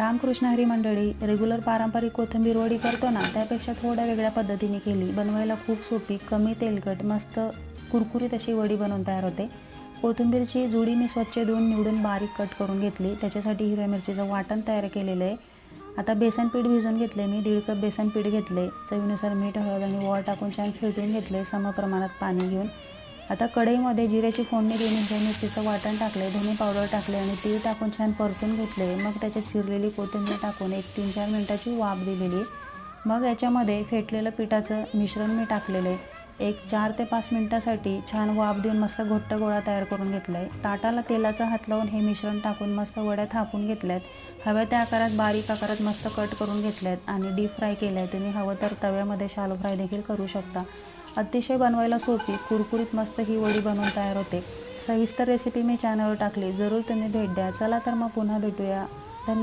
रामकृष्ण हरी मंडळी रेग्युलर पारंपरिक कोथिंबीर वडी करतो ना त्यापेक्षा थोड्या वेगळ्या पद्धतीने केली. बनवायला खूप सोपी कमी तेलकट मस्त कुरकुरीत अशी वडी बनवून तयार होते. कोथिंबीरची जुडी मी स्वच्छ धुवून निवडून बारीक कट करून घेतली. त्याच्यासाठी हिरव्या मिरचीचं वाटण तयार केलेलं आहे. आता बेसन पीठ भिजवून घेतले मी. दीड कप बेसन पीठ घेतले. चवीनुसार मीठ हळद आणि वॉर टाकून छान फिरटून घेतले. समप्रमाणात पाणी घेऊन आता कढईमध्ये जिऱ्याची फोडणी देऊन हिरव्या मिरचीचं वाटण टाकले धने पावडर टाकले आणि तीळ टाकून छान परतून घेतले मग त्याच्यात चिरलेली कोथिंबीर टाकून एक तीन चार मिनटाची वाफ दिलेली. मग याच्यामध्ये फेटलेलं पिठाचं मिश्रण मी टाकलेलं आहे एक चार ते पाच मिनटासाठी छान वाफ देऊन मस्त घट्ट गोळा तयार करून घेतला आहे ताटाला तेलाचा हात लावून हे मिश्रण टाकून मस्त वड्या थापून घेतल्यात. हव्या त्या आकारात बारीक आकारात मस्त कट करून घेतल्यात आणि डीप फ्राय केलं आहे तुम्ही हवं तर तव्यामध्ये शालो फ्राय देखील करू शकता. अतिशय बनवायला सोपी कुरकुरीत मस्त ही वडी बनवून तयार होते. सविस्तर रेसिपी मी चॅनलवर टाकली. जरूर तुम्ही भेट द्या. चला तर मग पुन्हा भेटूया.